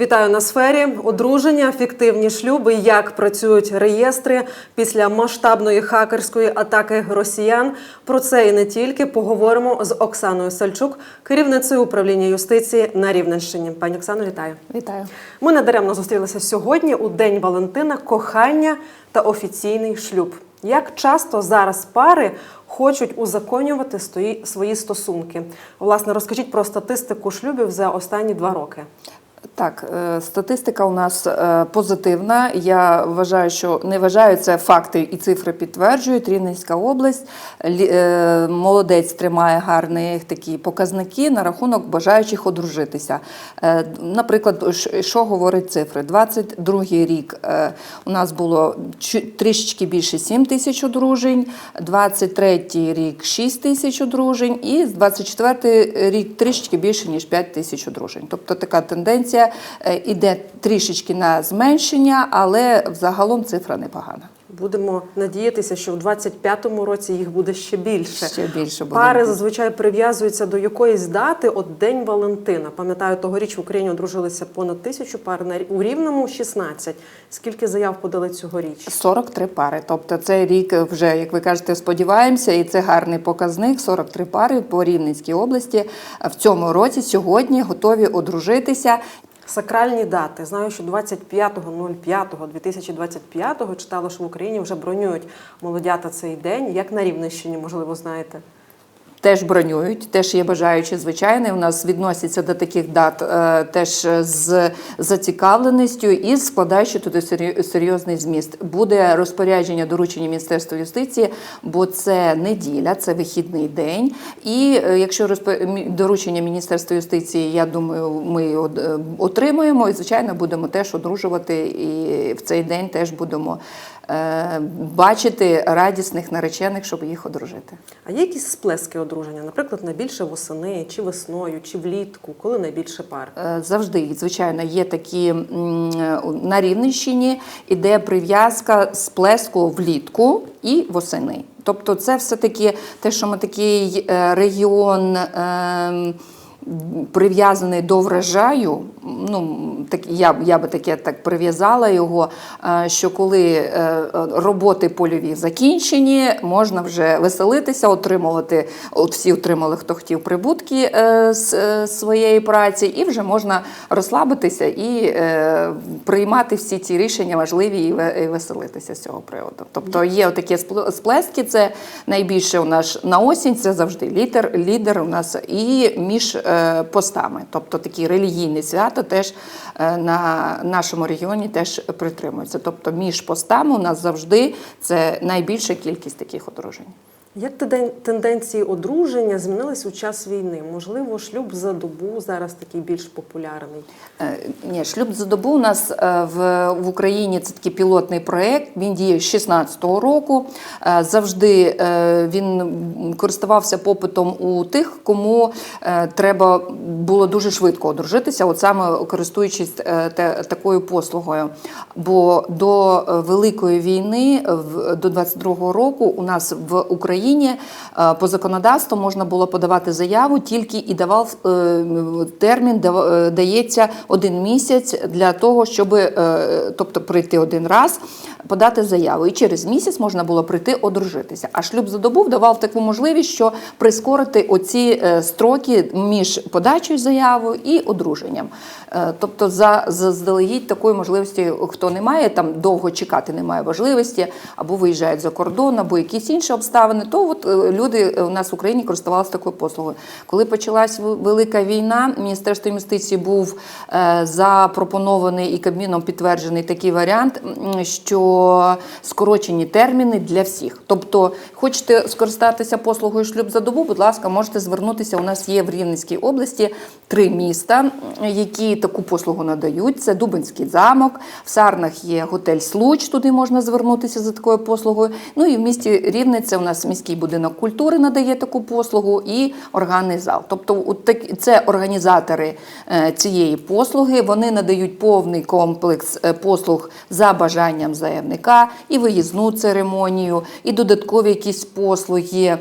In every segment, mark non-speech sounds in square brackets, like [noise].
Вітаю на сфері. Одруження, фіктивні шлюби, як працюють реєстри після масштабної хакерської атаки росіян. Про це і не тільки поговоримо з Оксаною Сальчук, керівницею управління юстиції на Рівненщині. Пані Оксано, вітаю. Вітаю. Ми надаремно зустрілися сьогодні у День Валентина, кохання та офіційний шлюб. Як часто зараз пари хочуть узаконювати свої стосунки? Власне, розкажіть про статистику шлюбів за останні два роки. Так, е, статистика у нас е, позитивна. Я вважаю, що не вважаю це факти і цифри підтверджують. Рівненська область е, молодець тримає гарні такі показники на рахунок бажаючих одружитися. Наприклад, що говорять цифри? 22 рік у нас було трішечки більше 7 тисяч одружень, 23 рік 6 тисяч одружень, і з 24 рік трішечки більше ніж 5 тисяч одружень. Тобто така тенденція е, іде трішечки на зменшення, але взагалом цифра непогана. Будемо надіятися, що в 25-му році їх буде ще більше. Ще більше буде. Пари зазвичай прив'язуються до якоїсь дати. От День Валентина. Пам'ятаю, тогоріч в Україні одружилися понад тисячу пар на у рівному 16. Скільки заяв подали цьогоріч? 43 пари. Тобто цей рік вже, як ви кажете, сподіваємося, і це гарний показник. 43 пари по Рівненській області в цьому році сьогодні готові одружитися. Сакральні дати. Знаю, що 25.05.2025 читала, що в Україні вже бронюють молодята цей день. Як на Рівненщині, можливо, знаєте. Теж бронюють, теж є бажаючі, звичайно. У нас відносяться до таких дат е, теж з зацікавленістю і складаючи туди серйозний зміст. Буде розпорядження доручення Міністерства юстиції, бо це неділя, це вихідний день. І е, якщо розпо- доручення Міністерства юстиції, я думаю, ми от- е, отримуємо, і звичайно будемо теж одружувати. І в цей день теж будемо е, бачити радісних наречених, щоб їх одружити. А є якісь сплески одруження, наприклад, найбільше восени, чи весною, чи влітку, коли найбільше пар? Е, Завжди, звичайно, є такі е, на Рівненщині іде прив'язка сплеску влітку і восени. Тобто, це все-таки те, що ми такий е, регіон. ем, Прив'язаний до врожаю, ну так я, я би таке так прив'язала його. е, Що коли е, роботи польові закінчені, можна вже веселитися, отримувати. От всі отримали, хто хотів прибутки е, з своєї праці, і вже можна розслабитися і приймати всі ці рішення важливі і веселитися з цього приводу. Тобто є такі сплески. Це найбільше у нас на осінь. Це завжди лідер, лідер у нас і між постами. Тобто такі релігійні свята теж е, на нашому регіоні теж притримуються. Тобто між постами у нас завжди це найбільша кількість таких одружень. Як тенденції одруження змінились у час війни? Можливо, шлюб за добу зараз такий більш популярний. Е, Ні, шлюб за добу у нас е, в, в Україні це такий пілотний проєкт. Він діє з 16-го року. Е, Завжди він користувався попитом у тих, кому треба було дуже швидко одружитися, от саме користуючись такою послугою. Бо до Великої війни, до 22-го року, у нас в Україні е, по законодавству можна було подавати заяву тільки і давав е, термін, е, дається один місяць для того, щоб тобто прийти один раз, подати заяву. І через місяць можна було прийти одружитися. А шлюб за добу давав таку можливість, що прискорити оці строки між подачею заяви і одруженням. Тобто, за заздалегідь такої можливості, хто не має, там довго чекати немає можливості, або виїжджають за кордон, або якісь інші обставини, то от е, люди у нас в Україні користувалися такою послугою. Коли почалась велика війна, Міністерство юстиції був е, запропонований і Кабміном підтверджений такий варіант, що скорочені терміни для всіх. Тобто, хочете скористатися послугою шлюб за добу, будь ласка, можете звернутися. У нас є в Рівненській області три міста, які таку послугу надають. Це Дубинський замок, в Сарнах є готель Случ, туди можна звернутися за такою послугою. Ну і в місті Рівне це у нас міський будинок культури надає таку послугу і органний зал. Тобто, це організатори е, цієї послуги. Вони надають повний комплекс е, послуг за бажанням заявника, і виїзну церемонію, і додаткові якісь послуги.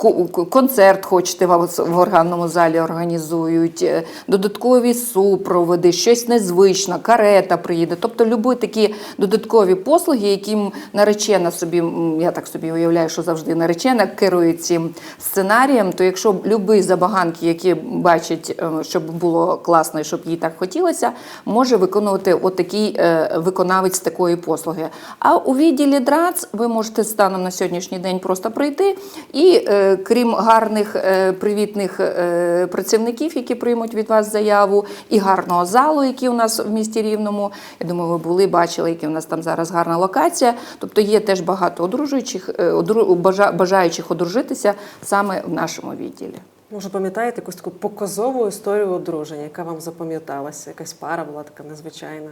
Ко- ко- концерт хочете в органному залі організують, е, додаткові супроводи, щось незвичне, карета приїде. Тобто любі такі додаткові послуги, яким наречена собі, я так собі уявляю, що завжди наречена керує цим сценарієм, то якщо любі забаганки, які бачить, е, щоб було класно і щоб їй так хотілося, може виконувати отакий е, виконавець такої послуги. А у відділі ДРАЦ ви можете станом на сьогоднішній день просто прийти і крім гарних е, привітних е, працівників, які приймуть від вас заяву, і гарного залу, який у нас в місті Рівному. Я думаю, ви були, бачили, які у нас там зараз гарна локація. Тобто є теж багато одружуючих, е, одру- бажаючих одружитися саме в нашому відділі. Може, пам'ятаєте якусь таку показову історію одруження, яка вам запам'яталася? Якась пара була така незвичайна.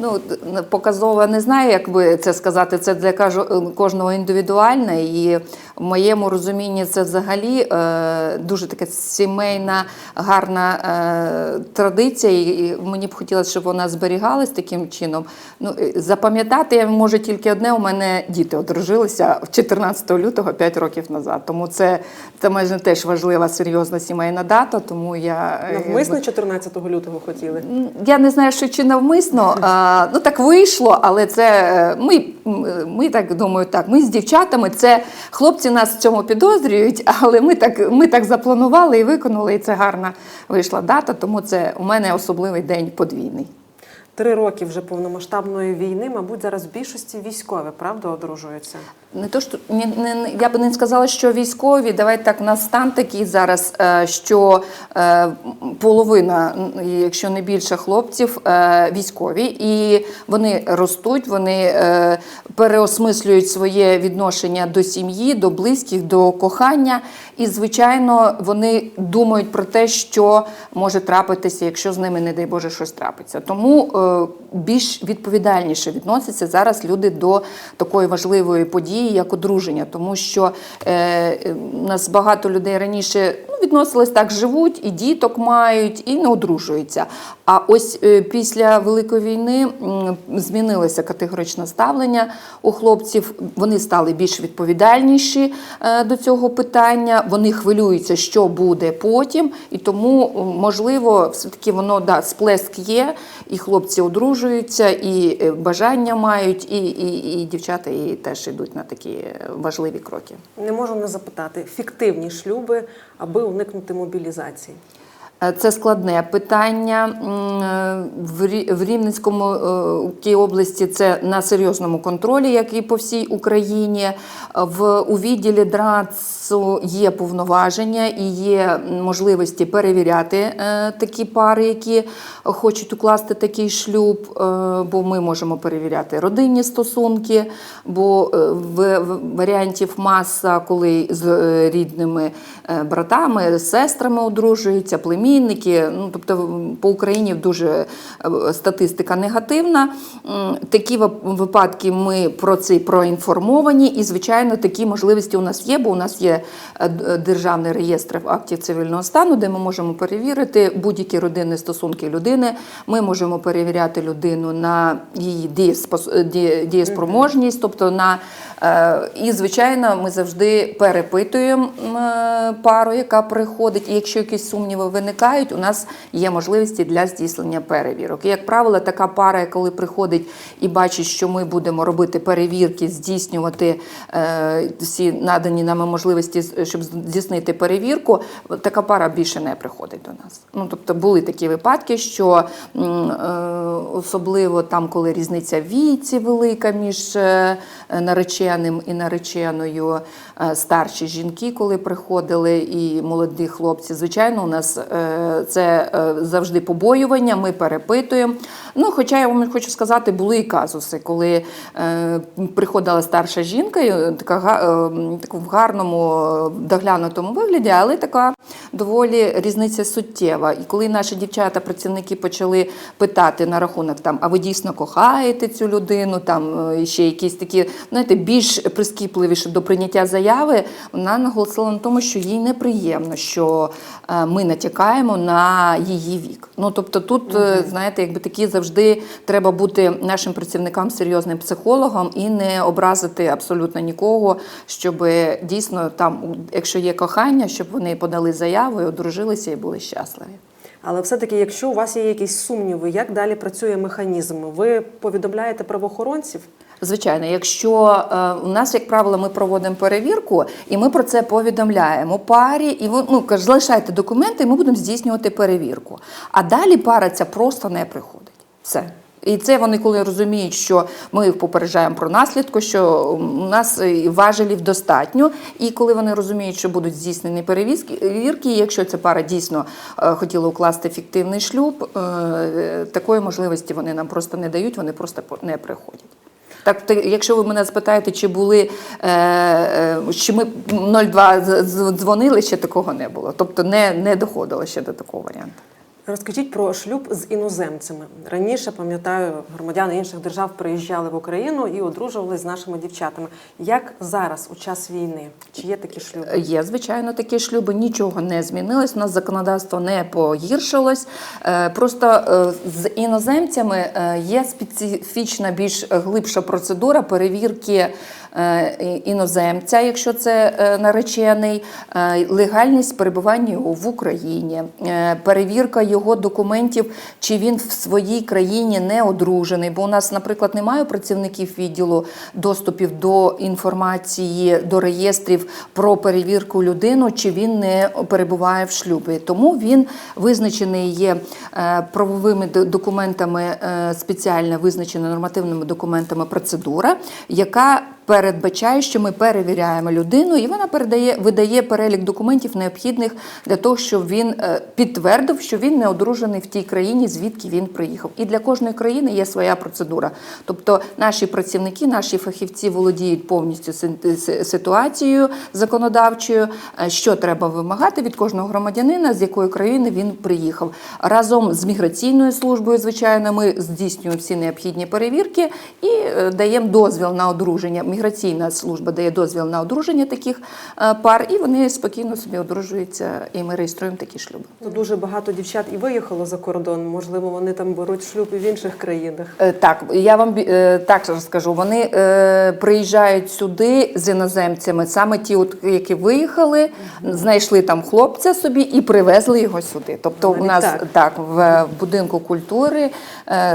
Ну, показово не знаю, як би це сказати. Це для кажу- кожного індивідуальне. І в моєму розумінні це взагалі е, дуже така сімейна, гарна е, традиція. І мені б хотілося, щоб вона зберігалась таким чином. Ну, е, запам'ятати я можу тільки одне: у мене діти одружилися 14 лютого 5 років назад. Тому це, це майже теж важлива, серйозна сімейна дата. Тому я е, Навмисно 14 лютого хотіли. я не знаю, що чи навмисно, [laughs] ну так вийшло, але це е, ми, ми так думаю, так. Ми з дівчатами, це хлопці нас в цьому підозрюють, [laughs] але ми так, ми так запланували і виконали, і це гарна вийшла дата, тому це у мене особливий день подвійний. Три роки вже повномасштабної війни, мабуть, зараз в більшості військові, правда, одружуються. Не то що не, не, я би не сказала, що військові. Давайте так, у нас стан такий зараз, е, що е, половина, якщо не більше хлопців, е, військові, і вони ростуть, вони переосмислюють своє відношення до сім'ї, до близьких, до кохання. І, звичайно, вони думають про те, що може трапитися, якщо з ними, не дай Боже, щось трапиться. Тому е, більш відповідальніше відносяться зараз люди до такої важливої події, як одруження, тому що е, нас багато людей раніше ну, відносились так, живуть, і діток мають, і не одружуються. А ось е, після Великої війни змінилося категоричне ставлення у хлопців. Вони стали більш відповідальніші до цього питання. Вони хвилюються, що буде потім, і тому можливо, все таки воно да, сплеск є, і хлопці одружуються, і е, бажання мають, і, і, і дівчата і теж йдуть на такі важливі кроки. Не можу не запитати фіктивні шлюби, аби уникнути мобілізації. Е, Це складне питання. Е, В Рівненському е, області це на серйозному контролі, як і по всій Україні. В у відділі ДРАЦу є повноваження і є можливості перевіряти такі пари, які хочуть укласти такий шлюб. Бо ми можемо перевіряти родинні стосунки, бо в варіантів маса, коли з рідними братами, сестрами одружуються, племінники. Ну тобто по Україні дуже е, статистика негативна. Такі випадки ми про це проінформовані, і звичайно такі можливості у нас є, бо у нас є е, державний реєстр актів цивільного стану, де ми можемо перевірити будь-які родинні стосунки людини. Ми можемо перевіряти людину на її е, дієспроможність, тобто на е, і звичайно, ми завжди перепитуємо е, пару, яка приходить. І якщо якісь сумніви виникають, у нас є можливості для здійснення перевірок. І як правило, така пара, коли приходить і бачить, що ми будемо робити перевірки, здійснювати е, всі надані нами можливості, щоб здійснити перевірку, така пара більше не приходить до нас. Ну тобто були такі випадки, що е, особливо там, коли різниця віці велика між е, нареченим і нареченою, старші жінки, коли приходили, і молоді хлопці. Звичайно, у нас е, це е, завжди побоювання. Ми перепитуємо. Ну, хоча я вам хочу сказати, були і казуси, коли е, приходила старша жінка, е, така е, в гарному е, доглянутому вигляді, але така доволі різниця суттєва. І коли наші дівчата, працівники почали питати на рахунок там, а ви дійсно кохаєте цю людину, там е, ще якісь такі, знаєте, більш прискіпливіше до прийняття заяви, вона наголосила на тому, що їй неприємно, що е, ми натякаємо. на її вік. Ну тобто, тут е, знаєте, якби такі завжди треба бути нашим працівникам серйозним психологом і не образити абсолютно нікого, щоб дійсно там, якщо є кохання, щоб вони подали заяву і одружилися і були щасливі. Але все-таки, якщо у вас є якісь сумніви, як далі працює механізм, ви повідомляєте правоохоронців? Звичайно, якщо е, у нас, як правило, ми проводимо перевірку, і ми про це повідомляємо парі, і ви ну каже, залишайте документи, і ми будемо здійснювати перевірку. А далі пара ця просто не приходить. Все. І це вони, коли розуміють, що ми їх попереджаємо про наслідку, що у нас важелів достатньо. І коли вони розуміють, що будуть здійснені перевірки, якщо ця пара дійсно е, хотіла укласти фіктивний шлюб, е, такої можливості вони нам просто не дають, вони просто не приходять. Так, то, якщо ви мене спитаєте, чи були е, е, чи ми 02 з- з- дзвонили, ще такого не було. Тобто не, не доходило ще до такого варіанту. Розкажіть про шлюб з іноземцями. Раніше пам'ятаю, громадяни інших держав приїжджали в Україну і одружувалися з нашими дівчатами. Як зараз, у час війни, чи є такі шлюби? Є, звичайно, такі шлюби, нічого не змінилось. У нас законодавство не погіршилось. Е, Просто е, з іноземцями е, є специфічна, більш глибша процедура перевірки е, іноземця, якщо це е, наречений, е, легальність перебування його в Україні, е, перевірка його документів, чи він в своїй країні не одружений. Бо у нас, наприклад, немає працівників відділу доступів до інформації, до реєстрів про перевірку людину, чи він не перебуває в шлюбі. Тому він визначений є е, правовими документами, е, спеціально визначена нормативними документами процедура, яка передбачає, що ми перевіряємо людину, і вона передає видає перелік документів необхідних для того, щоб він е, підтвердив, що він не одружений в тій країні, звідки він приїхав. І для кожної країни є своя процедура. Тобто наші працівники, наші фахівці володіють повністю си- си- ситуацією законодавчою, е, що треба вимагати від кожного громадянина, з якої країни він приїхав. Разом з міграційною службою, звичайно, ми здійснюємо всі необхідні перевірки і е, даємо дозвіл на одруження. Міграційна служба дає дозвіл на одруження таких е, пар, і вони спокійно собі одружуються, і ми реєструємо такі шлюби. Ну, Дуже багато дівчат і виїхало за кордон. Можливо, вони там беруть шлюб і в інших країнах. Е, Так, я вам е, так розкажу. Вони приїжджають сюди з іноземцями, саме ті, які виїхали, знайшли там хлопця собі і привезли його сюди. Тобто, у нас так. так в будинку культури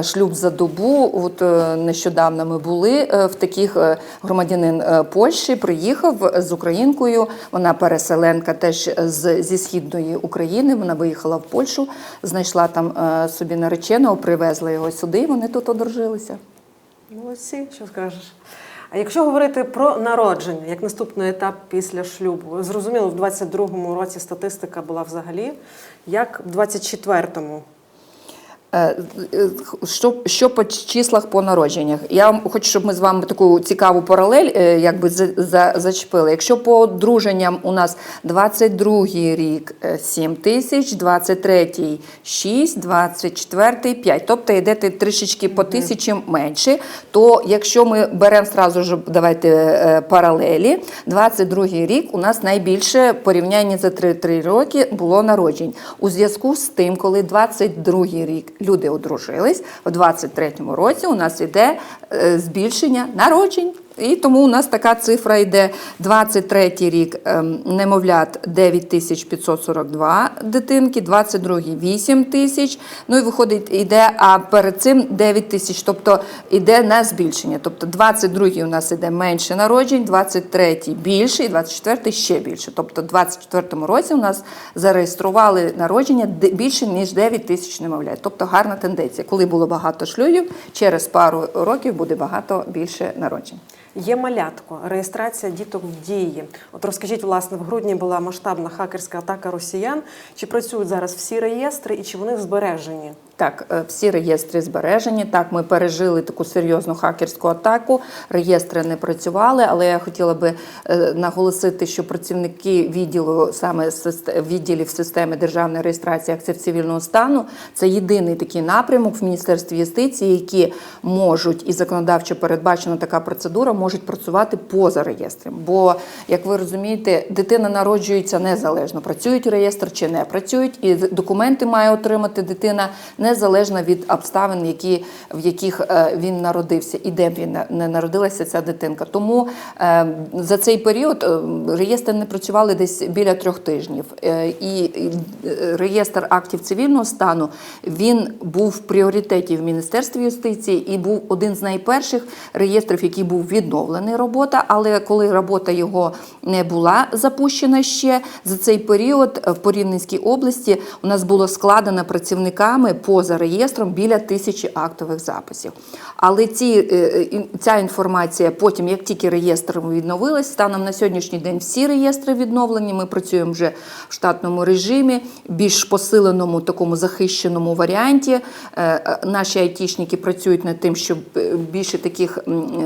шлюб за добу. От нещодавно ми були в таких громадянин е, Польщі, приїхав з українкою. Вона переселенка теж з, зі східної України. Вона виїхала в Польщу, знайшла там е, собі нареченого, привезла його сюди. і Вони тут одружилися. Молодці, що скажеш. А якщо говорити про народження, як наступний етап після шлюбу, зрозуміло, в 22-му році статистика була взагалі, як в 24-му? Е, е, Що, що по числах по народженнях? Я вам хочу, щоб ми з вами таку цікаву паралель е, якби за, за, зачепили. Якщо по одруженням у нас 22 рік е, 7 тисяч, 23 6, 24 5, тобто йдете трішечки по тисячі менше, то якщо ми беремо зразу ж, давайте е, паралелі, 22 рік у нас найбільше порівняння за 3, роки було народжень. У зв'язку з тим, коли 22 рік люди одружились, в 23-му році у нас йде е, збільшення народжень. І тому у нас така цифра йде 23 рік ем, немовлят 9542 дитинки, 22 8 тисяч. Ну і виходить, йде, а перед цим 9 тисяч, тобто йде на збільшення. Тобто 22 у нас йде менше народжень, 23 більше, і 24 ще більше. Тобто в 24 році у нас зареєстрували народження більше ніж 9 тисяч немовлят. Тобто гарна тенденція. Коли було багато шлюбів, через пару років буде багато більше народжень. Є малятко, реєстрація діток в дії. От розкажіть, власне, в грудні була масштабна хакерська атака росіян. Чи працюють зараз всі реєстри і чи вони збережені? Так, е, всі реєстри збережені. Так, ми пережили таку серйозну хакерську атаку. Реєстри не працювали, але я хотіла би е, наголосити, що працівники відділу саме відділів системи державної реєстрації актів цивільного стану це єдиний такий напрямок в міністерстві юстиції, які можуть і законодавчо передбачена така процедура, можуть працювати поза реєстром. Бо, як ви розумієте, дитина народжується незалежно, працюють реєстр чи не працюють, і документи має отримати дитина незалежно від обставин, які, в яких е, він народився, і де він не народилася ця дитинка. Тому е, за цей період е, реєстри не працювали десь біля трьох тижнів. І реєстр актів цивільного стану він був в пріоритеті в Міністерстві юстиції і був один з найперших реєстрів, який був відновлений робота. Але коли робота його не була запущена ще за цей період в Порівненській області у нас було складено працівниками поза реєстром біля тисячі актових записів. Але ці, е, е, ця інформація потім, як тільки реєстр відновилась, станом на сьогоднішній день всі реєстри відновлені. Ми працюємо вже в штатному режимі, більш посиленому такому захищеному варіанті. Е, Наші айтішники працюють над тим, щоб більше таких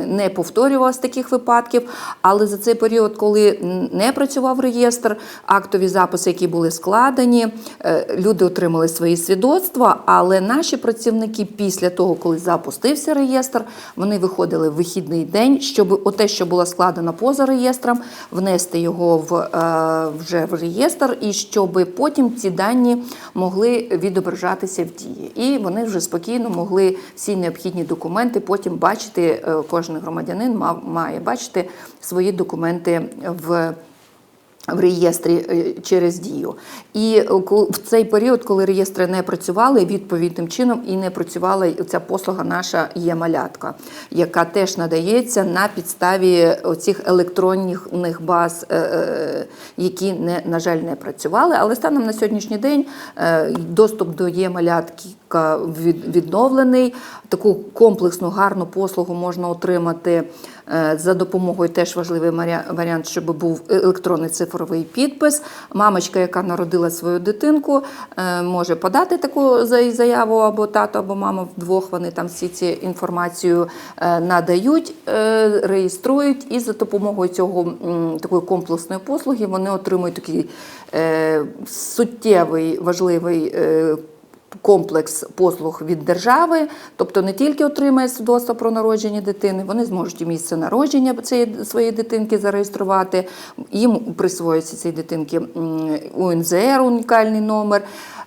не повторювалось таких випадків. Але за цей період, коли не працював реєстр, актові записи, які були складені, люди отримали свої свідоцтва. Але наші працівники після того, коли запустився реєстр, вони виходили в вихідний день, щоб оте, що було складено поза реєстром, внести його в е, вже в реєстр, і щоб потім ці дані могли відображатися в дії. І вони вже спокійно могли всі необхідні документи потім бачити. е, Кожен громадянин мав має бачити свої документи в. В реєстрі е, через дію, і е, в цей період, коли реєстри не працювали, відповідним чином і не працювала ця послуга наша є малятка, яка теж надається на підставі цих електронних баз, е, які не на жаль не працювали. Але станом на сьогоднішній день доступ до є малятки відновлений. Таку комплексну гарну послугу можна отримати за допомогою теж важливий варіант, щоб був електронний цифровий підпис. Мамочка, яка народила свою дитинку, е, може подати таку заяву або тато, або мама вдвох. Вони там всі ці інформацію е, надають, е, реєструють, і за допомогою цього такої комплексної послуги вони отримують такий е, суттєвий важливий. Комплекс послуг від держави, тобто не тільки отримає свідоцтво про народження дитини, вони зможуть і місце народження цієї своєї дитинки зареєструвати. Їм присвоюється цій дитинки УНЗР, унікальний номер.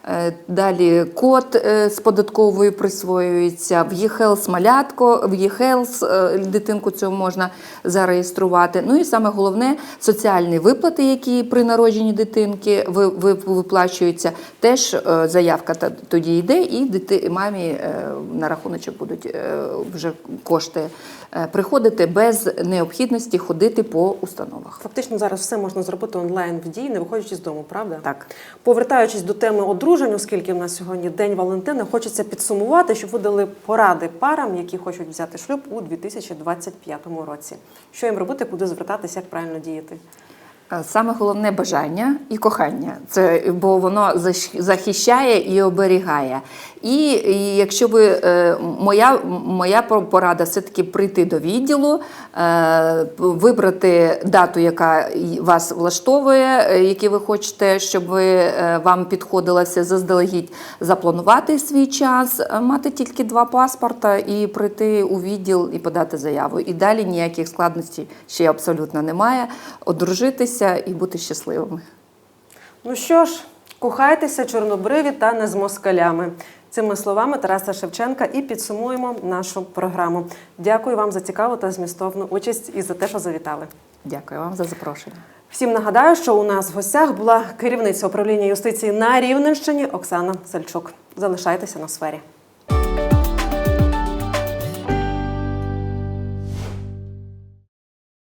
Е, Далі код е, з податковою присвоюється, в ЄХЕЛС малятко, в ЄХЕЛС е, дитинку цю можна зареєструвати. Ну і саме головне соціальні виплати, які при народженні дитинки ви- ви- виплачуються, теж заявка тоді йде, і дити, мамі на рахуночок будуть вже кошти приходити без необхідності ходити по установах. Фактично зараз все можна зробити онлайн в дії, не виходячи з дому, правда? Так. Повертаючись до теми одружень, оскільки в нас сьогодні День Валентина, хочеться підсумувати, щоб ви дали поради парам, які хочуть взяти шлюб у 2025 році. Що їм робити, куди звертатися, як правильно діяти? Е, Саме головне бажання і кохання, це бо воно захищає і оберігає. І, і якщо ви е, моя, моя порада все-таки прийти до відділу, е, вибрати дату, яка вас влаштовує, е, які ви хочете, щоб ви е, вам підходилося заздалегідь, запланувати свій час, е, мати тільки два паспорта і прийти у відділ і подати заяву. І далі ніяких складностей ще абсолютно немає. Одружитися і бути щасливими. Ну що ж, кохайтеся, чорнобриві та не з москалями. Цими словами Тараса Шевченка і підсумуємо нашу програму. Дякую вам за цікаву та змістовну участь і за те, що завітали. Дякую вам за запрошення. Всім нагадаю, що у нас в гостях була керівниця управління юстиції на Рівненщині Оксана Сальчук. Залишайтеся на сфері.